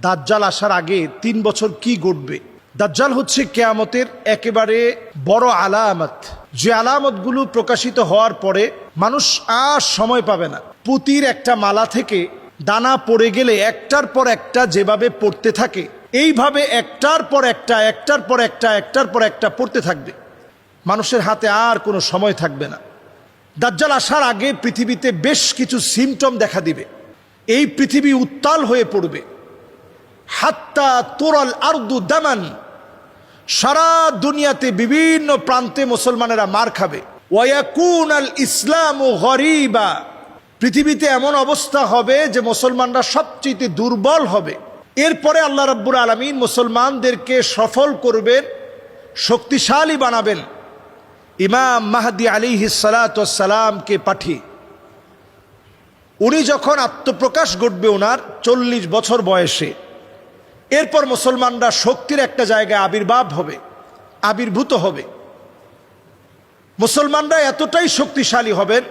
দাজ্জাল আসার আগে তিন বছর কি ঘটবে? দাজ্জাল হচ্ছে কেয়ামতের একেবারে বড় আলামত। যে আলামতগুলো প্রকাশিত হওয়ার পরে মানুষ আর সময় পাবে না। পুতির একটা মালা থেকে দানা পড়ে গেলে একটার পর একটা যেভাবে পড়তে থাকে, এইভাবে একটার পর একটা, একটার পর একটা, একটার পর একটা পড়তে থাকবে। মানুষের হাতে আর কোনো সময় থাকবে না। দাজ্জাল আসার আগে পৃথিবীতে বেশ কিছু সিমটম দেখা দিবে। এই পৃথিবী উত্তাল হয়ে পড়বে। হাত্তা তোরাল আর্দু দামান। সারা দুনিয়াতে বিভিন্ন প্রান্তে মুসলমানেরা মার খাবে। ওয়াকুন আল ইসলাম ও গরিবা। পৃথিবীতে এমন অবস্থা হবে যে মুসলমানরা সবচেয়ে দুর্বল হবে। এরপরে আল্লাহ রাব্বুর আলমিন মুসলমানদেরকে সফল করবেন, শক্তিশালী বানাবেন। ইমাম মাহাদি আলী সালাতামকে পাঠিয়ে। উনি যখন আত্মপ্রকাশ ঘটবে ওনার চল্লিশ বছর বয়সে। এরপর মুসলমানরা শক্তির একটা জায়গায় আবির্ভাব হবে, আবির্ভূত হবে। মুসলমানরা এতটাই শক্তিশালী হবেন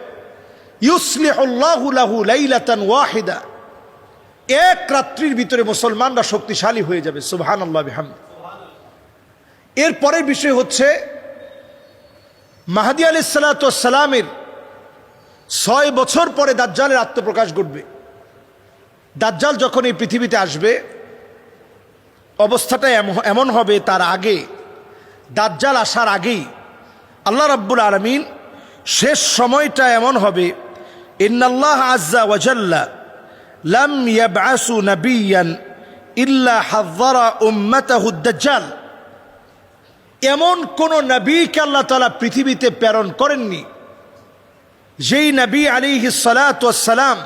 লাইলাতান ওয়াহিদা। এক রাত্রির ভিতরে মুসলমানরা শক্তিশালী হয়ে যাবে সুবহান আল্লাহ এরপরের বিষয় হচ্ছে, মাহাদি আলি সালামের ছয় বছর পরে দাজ্জালের আত্মপ্রকাশ ঘটবে। দাজ্জাল যখন এই পৃথিবীতে আসবে অবস্থাটা এম- এমন হবে তার আগে, দাজ্জাল আসার আগেই, আল্লাহ রাব্বুল আলমিন শেষ সময়টা এমন হবে, ইন্নাল্লাহ আজ্জা ওয়াজাল্লা লাম ইয়াবআসু নাবিয়ান ইল্লা হাযযারা উম্মাতাহু এমন কোন নবীকে আল্লাহ তালা পৃথিবীতে প্রেরণ করেননি, যেই নবী আলী সালাম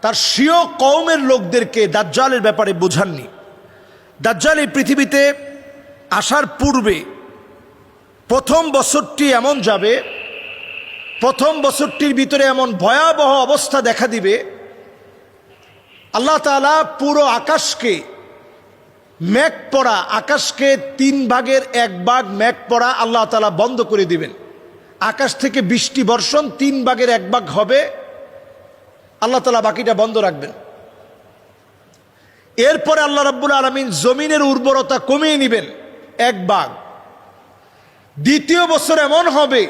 তার স্বীয় কৌমের লোকদেরকে দাজ্জালের ব্যাপারে বোঝাননি। দাজ্জাল এই পৃথিবীতে আসার পূর্বে প্রথম বছরটি এমন যাবে, প্রথম বছরটির ভিতরে এমন ভয়াবহ অবস্থা দেখা দিবে, আল্লাহ তালা পুরো আকাশকে মেঘ পড়া আকাশকে তিন ভাগের এক ভাগ মেঘ পড়া আল্লাহ তালা বন্ধ করে দিবেন। আকাশ থেকে বৃষ্টি বর্ষণ তিন ভাগের এক ভাগ হবে, আল্লাহ তালা বাকিটা বন্ধ রাখবেন। এরপরে আল্লাহ রাব্বুল আলমিন জমিনের উর্বরতা কমিয়ে নেবেন, এক ভাগ। দ্বিতীয় বছর এমন হবে,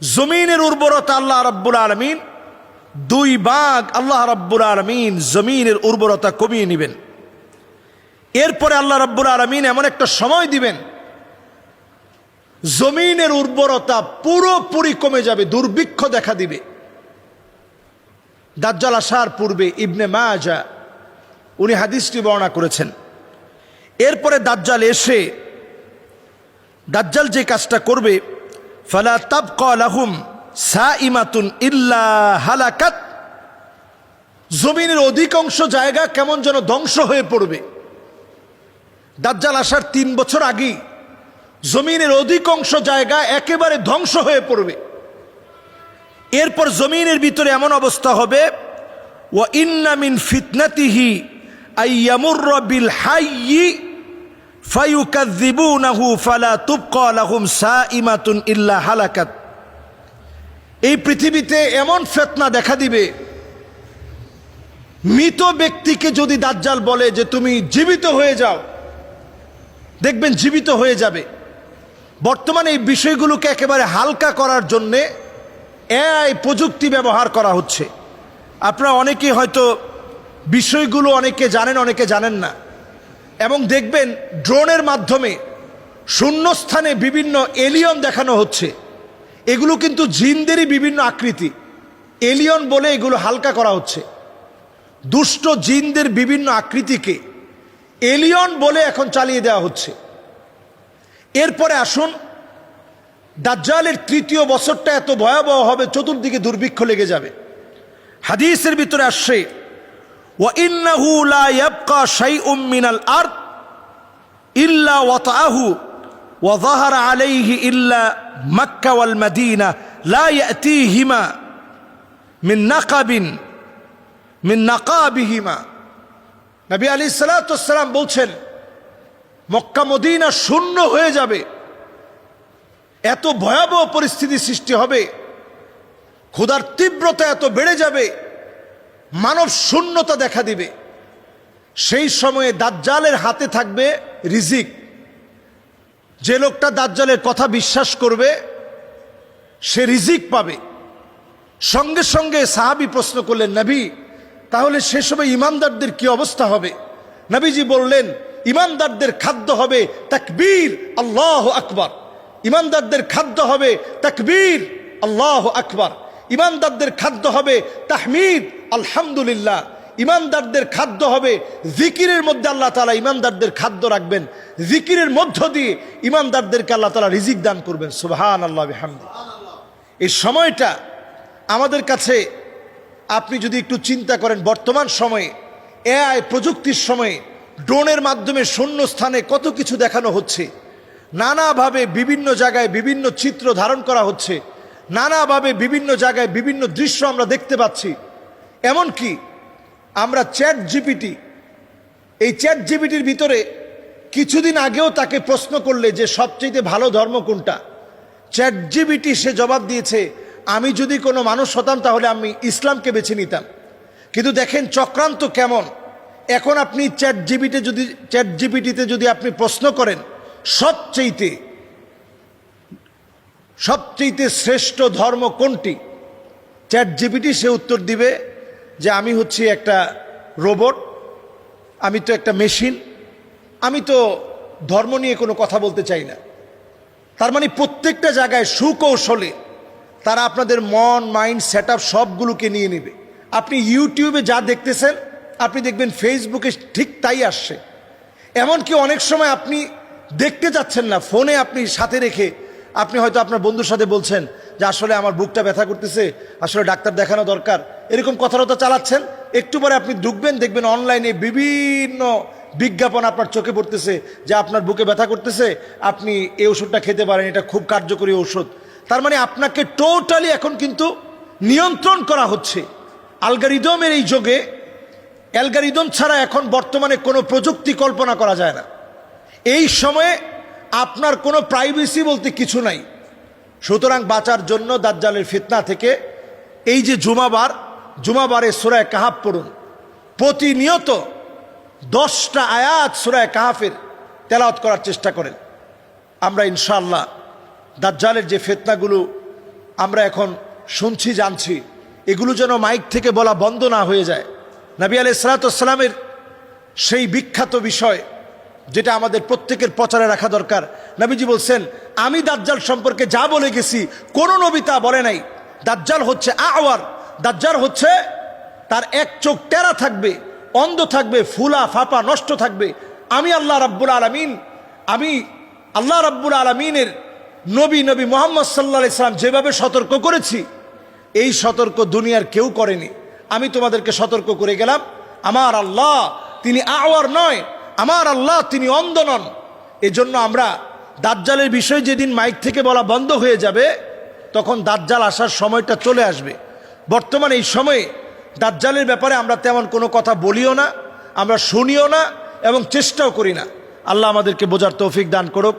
জমিনের উর্বরতা আল্লাহ রাব্বুল আলমিন দুই বাঘ আল্লাহ রাব্বুল আলমিন জমিনের উর্বরতা কমিয়ে নেবেন। এরপরে আল্লাহ রাব্বুল আলমিন এমন একটা সময় দিবেন, জমিনের উর্বরতা পুরোপুরি কমে যাবে, দুর্ভিক্ষ দেখা দিবে। দাজ্জাল আসার পূর্বে ইবনে মাজা উনি হাদিসটি বর্ণনা করেছেন। এরপরে দাজ্জাল এসে দাজ্জাল যে কাজটা করবে, ফালা তাবকা সা ইমাতুন ইল্লা হালাকাত। জমিনের অধিকাংশ জায়গা কেমন যেন ধ্বংস হয়ে পড়বে। দাজ্জাল আসার তিন বছর আগেই জমিনের অধিকাংশ জায়গা একেবারে ধ্বংস হয়ে পড়বে। এরপর জমিনের ভিতরে এমন অবস্থা হবে ও ইন্নামিন ফিতনাতিহি বিল হাইয়ি ফায়ুকাযিবুনাহু ফালা তুবকা লাহুম সাইমাতুন ইল্লা হালাকাত। এই পৃথিবীতে এমন ফেতনা দেখা দিবে, মৃত ব্যক্তিকে যদি দাজ্জাল বলে যে তুমি জীবিত হয়ে যাও, দেখবেন জীবিত হয়ে যাবে। বর্তমানে এই বিষয়গুলোকে একেবারে হালকা করার জন্যে এআই প্রযুক্তি ব্যবহার করা হচ্ছে। আপনারা অনেকেই হয়তো বিষয়গুলো অনেকে জানেন অনেকে জানেন না। এবং দেখবেন, ড্রোনের মাধ্যমে শূন্যস্থানে বিভিন্ন এলিয়ন দেখানো হচ্ছে। এগুলো কিন্তু জিনদেরই বিভিন্ন আকৃতি। এলিয়ন বলে এগুলো হালকা করা হচ্ছে। দুষ্ট জিনদের বিভিন্ন আকৃতিকে এলিয়ন বলে এখন চালিয়ে দেওয়া হচ্ছে। এরপরে আসুন, দাজ্জালের তৃতীয় বছরটা এত ভয়াবহ হবে, চতুর্দিকে দুর্ভিক্ষ লেগে যাবে। হাদিসের ভিতরে আসছে মিনাল ইল্লা ওয়াতাহু আলাইহি ইল্লা মক্কা মিন নাকাবিন, মিন নাকাবিহিমা। বলছেন, মক্কা মদিনা শূন্য হয়ে যাবে, এত ভয়াবহ পরিস্থিতি সৃষ্টি হবে, ক্ষুধার তীব্রতা এত বেড়ে যাবে মানব শূন্যতা দেখা দিবে। সেই সময়ে দাজ্জালের হাতে থাকবে রিজিক। যে লোকটা দাজ্জালের কথা বিশ্বাস করবে, সে রিজিক পাবে। সঙ্গে সঙ্গে সাহাবি প্রশ্ন করলেন, নবী, তাহলে সে সময় ইমানদারদের কি অবস্থা হবে? নবীজি বললেন, ইমানদারদের খাদ্য হবে তাকবীর, আল্লাহ আকবার। ইমানদারদের খাদ্য হবে তাকবীর, আল্লাহ আকবার। ইমানদারদের খাদ্য হবে তাহমিদ, আলহামদুলিল্লাহ। ইমানদারদের খাদ্য হবে জিকিরের মধ্যে আল্লাহ তালা ইমানদারদের খাদ্য রাখবেন। জিকিরের মধ্য দিয়ে ইমানদারদেরকে আল্লাহ তালা রিজিক দান করবেন। সুবাহান আল্লাহ হামদি এই সময়টা আমাদের কাছে আপনি যদি একটু চিন্তা করেন, বর্তমান সময়ে, এআই প্রযুক্তির সময়ে, ড্রোনের মাধ্যমে শূন্য স্থানে কত কিছু দেখানো হচ্ছে, নানাভাবে বিভিন্ন জায়গায় বিভিন্ন চিত্র ধারণ করা হচ্ছে নানাভাবে বিভিন্ন জায়গায় বিভিন্ন দৃশ্য আমরা দেখতে পাচ্ছি। এমনকি আমরা চ্যাট জিপিটি এই চ্যাট জিপিটির ভিতরে কিছুদিন আগেও তাকে প্রশ্ন করলে যে সবচেয়ে ভালো ধর্ম কোনটা? চ্যাট জিবিটি সে জবাব দিয়েছে, আমি যদি কোনো মানুষ হতাম তাহলে আমি ইসলামকে বেছে নিতাম। কিন্তু দেখেন চক্রান্ত কেমন। এখন আপনি চ্যাট জিবিতে যদি চ্যাট জিবিটিতে যদি আপনি প্রশ্ন করেন, সবচেয়েতে সবচেয়েতে শ্রেষ্ঠ ধর্ম কোনটি? চ্যাট জিবিটি সে উত্তর দিবে যে আমি হচ্ছি একটা রোবট, আমি তো একটা মেশিন, আমি তো ধর্ম নিয়ে কোনো কথা বলতে চাই না। তার মানে প্রত্যেকটা জায়গায় সুকৌশলে তারা আপনাদের মন, মাইন্ড সেট সবগুলোকে নিয়ে নেবে। আপনি ইউটিউবে যা দেখতেছেন, আপনি দেখবেন ফেসবুকে ঠিক তাই আসছে। এমনকি অনেক সময় আপনি দেখতে যাচ্ছেন না, ফোনে আপনি সাথে রেখে আপনি হয়তো আপনার বন্ধুর সাথে বলছেন যে আসলে আমার বুকটা ব্যথা করতেছে, আসলে ডাক্তার দেখানো দরকার। এরকম কথাটা চালাচ্ছেন। একটু পরে আপনি ঢুকবেন, দেখবেন অনলাইনে বিভিন্ন বিজ্ঞাপন আপনার চোখে পড়তেছে যে আপনার বুকে ব্যথা করতেছে, আপনি এই ওষুধটা খেতে পারেন, এটা খুব কার্যকরী ঔষধ। তার মানে আপনাকে টোটালি এখন কিন্তু নিয়ন্ত্রণ করা হচ্ছে। আলগারিদমের এই যুগে, অ্যালগারিদম ছাড়া এখন বর্তমানে কোনো প্রযুক্তি কল্পনা করা যায় না। এই সময়ে আপনার কোনো প্রাইভেসি বলতে কিছু নাই। সুতরাং বাঁচার জন্য দাজ্জালের ফিতনা থেকে এই যে জুমাবার, জুমাবারে সুরায় কাহাব পড়ুন। প্রতিনিয়ত দশটা আয়াত সুরায় কাহাফের তেলাওয়াত করার চেষ্টা করেন। আমরা ইনশাল্লাহ দাজ্জালের যে ফেতনাগুলো আমরা এখন শুনছি, জানছি, এগুলো যেন মাইক থেকে বলা বন্ধ না হয়ে যায়। নবী আলাই সালাতামের সেই বিখ্যাত বিষয় যেটা আমাদের প্রত্যেকের প্রচারে রাখা দরকার। নবীজি বলছেন, আমি দাজ্জাল সম্পর্কে যা বলে গেছি, কোনো নবী তা বলে নাই। দাজ্জাল হচ্ছে আওয়ার, দাজ্জাল হচ্ছে তার এক চোখ টেরা থাকবে, অন্ধ থাকবে, ফুলা ফাপা নষ্ট থাকবে। আমি আল্লাহ রাব্বুল আলমিন, আমি আল্লাহ রাব্বুল আলমিনের নবী নবী মোহাম্মদ সাল্লা ইসলাম যেভাবে সতর্ক করেছি, এই সতর্ক দুনিয়ার কেউ করেনি। আমি তোমাদেরকে সতর্ক করে গেলাম। আমার আল্লাহ, তিনি আওয়ার নয় আমার আল্লাহ তিনি অন্ধ নন। এজন্য আমরা দাজ্জালের বিষয়ে যেদিন মাইক থেকে বলা বন্ধ হয়ে যাবে, তখন দাজ্জাল আসার সময়টা চলে আসবে। বর্তমানে এই সময়ে দাজ্জালের ব্যাপারে আমরা তেমন কোনো কথা বলিও না, আমরা শুনিও না এবং চেষ্টাও করি না। আল্লাহ আমাদেরকে বোঝার তৌফিক দান করুক।